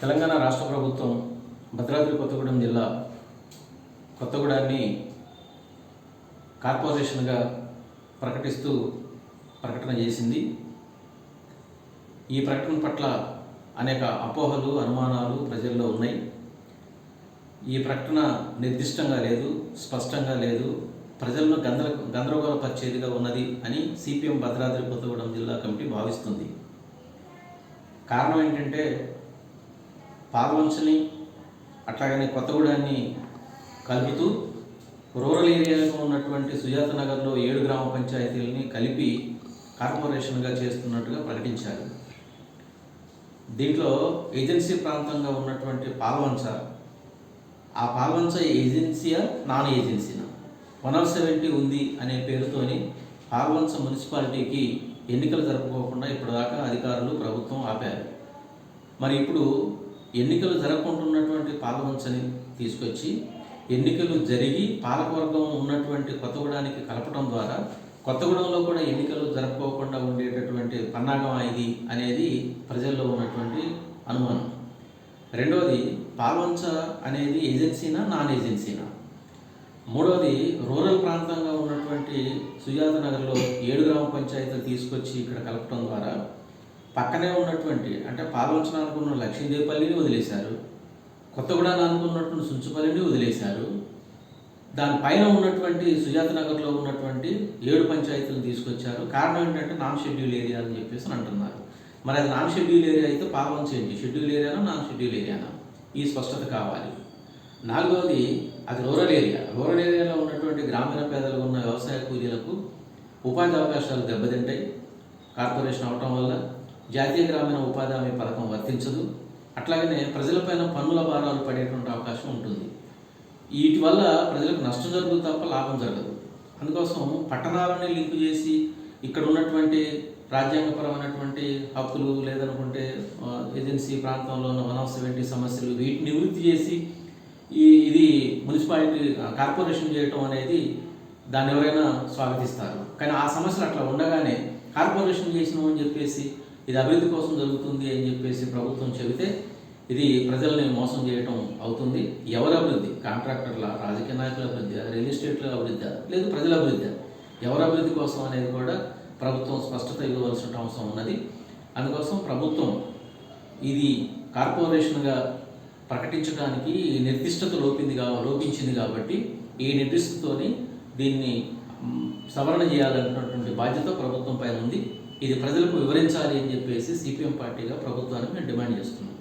తెలంగాణ రాష్ట్ర ప్రభుత్వం భద్రాద్రి కొత్తగూడెం జిల్లా కొత్తగూడాన్ని కార్పొరేషన్గా ప్రకటిస్తూ ప్రకటన చేసింది. ఈ ప్రకటన పట్ల అనేక అపోహలు అనుమానాలు ప్రజల్లో ఉన్నాయి. ఈ ప్రకటన నిర్దిష్టంగా లేదు స్పష్టంగా లేదు. ప్రజలను గందర గందరగోళపరిచేదిగా ఉన్నది అని సిపిఎం భద్రాద్రి కొత్తగూడెం జిల్లా కమిటీ భావిస్తుంది. కారణం ఏంటంటే పాల్వంచని అట్లాగనే కొత్తగూడాన్ని కలుపుతూ రూరల్ ఏరియాలో ఉన్నటువంటి సుజాత నగర్లో ఏడు గ్రామ పంచాయతీలని కలిపి కార్పొరేషన్గా చేస్తున్నట్టుగా ప్రకటించారు. దీంట్లో ఏజెన్సీ ప్రాంతంగా ఉన్నటువంటి పాల్వంచ ఆ పాల్వంచ ఏజెన్సీయా నాన్ ఏజెన్సీనా? వన్ ఆఫ్ సెవెంటీ ఉంది అనే పేరుతోని పాల్వంచ మున్సిపాలిటీకి ఎన్నికలు జరుపుకోకుండా ఇప్పటిదాకా అధికారులు ప్రభుత్వం ఆపారు. మరి ఇప్పుడు ఎన్నికలు జరగకుంటున్నటువంటి పాలవంచని తీసుకొచ్చి ఎన్నికలు జరిగి పాలకవర్గం ఉన్నటువంటి కొత్తగూడానికి కలపడం ద్వారా కొత్తగూడెంలో కూడా ఎన్నికలు జరుపుకోకుండా ఉండేటటువంటి పన్నాగం ఇది అనేది ప్రజల్లో ఉన్నటువంటి అనుమానం. రెండవది పాల్వంచ అనేది ఏజెన్సీనా నాన్ ఏజెన్సీనా మూడవది రూరల్ ప్రాంతంగా ఉన్నటువంటి సుజాత నగర్లో ఏడు గ్రామ పంచాయతీలు తీసుకొచ్చి ఇక్కడ కలపడం ద్వారా పక్కనే ఉన్నటువంటి అంటే పాల్వంచన అనుకున్న లక్ష్మీదేవిపల్లిని వదిలేశారు. కొత్తగూడని అనుకున్నటువంటి సుంచుపల్లిని వదిలేశారు. దానిపైన ఉన్నటువంటి సుజాత నగర్లో ఉన్నటువంటి ఏడు పంచాయతీలు తీసుకొచ్చారు. కారణం ఏంటంటే నాన్ షెడ్యూల్ ఏరియా అని చెప్పేసి అంటున్నారు. మరి అది నాన్ షెడ్యూల్ ఏరియా అయితే పాల్వంచ ఏంటి షెడ్యూల్ ఏరియానా నాన్ షెడ్యూల్ ఏరియానా? ఈ స్పష్టత కావాలి. నాలుగవది అది రూరల్ ఏరియా. రూరల్ ఏరియాలో ఉన్నటువంటి గ్రామీణ పేదలు ఉన్న వ్యవసాయ కూలీలకు ఉపాధి అవకాశాలు దెబ్బతింటాయి. కార్పొరేషన్ అవటం వల్ల జాతీయ గ్రామీణ ఉపాధి హామీ పథకం వర్తించదు. అట్లాగనే ప్రజలపైన పన్నుల భారాలు పడేటువంటి అవకాశం ఉంటుంది. వీటి వల్ల ప్రజలకు నష్టం జరుగుతుంది తప్ప లాభం జరగదు. అందుకోసం పట్టణాలని లింకు చేసి ఇక్కడ ఉన్నటువంటి రాజ్యాంగపరమైనటువంటి హక్కులు లేదనుకుంటే ఏజెన్సీ ప్రాంతంలో ఉన్న వన్ ఆఫ్ సెవెంటీ సమస్యలు వీటిని నివృత్తి చేసి ఈ ఇది మున్సిపాలిటీ కార్పొరేషన్ చేయటం అనేది దాన్ని ఎవరైనా స్వాగతిస్తారు. కానీ ఆ సమస్యలు అట్లా ఉండగానే కార్పొరేషన్ చేసినాం అని చెప్పేసి ఇది అభివృద్ధి కోసం జరుగుతుంది అని చెప్పేసి ప్రభుత్వం చెబితే ఇది ప్రజల్ని మోసం చేయటం అవుతుంది. ఎవరి అభివృద్ధి? కాంట్రాక్టర్ల రాజకీయ నాయకుల అభివృద్ధి రియల్ ఎస్టేట్ల అభివృద్ధి లేదు ప్రజల అభివృద్ధి. ఎవరి అభివృద్ధి కోసం అనేది కూడా ప్రభుత్వం స్పష్టత ఇవ్వవలసిన అవసరం ఉన్నది. అందుకోసం ప్రభుత్వం ఇది కార్పొరేషన్గా ప్రకటించడానికి నిర్దిష్టత లోపింది కా లోపించింది కాబట్టి ఈ నిర్దిష్టతోని దీన్ని సవరణ చేయాలన్నటువంటి బాధ్యత ప్రభుత్వం పైన ఉంది. ఇది ప్రజలకు వివరించాలి అని చెప్పేసి సిపిఎం పార్టీగా ప్రభుత్వానికి మేము డిమాండ్ చేస్తున్నాం.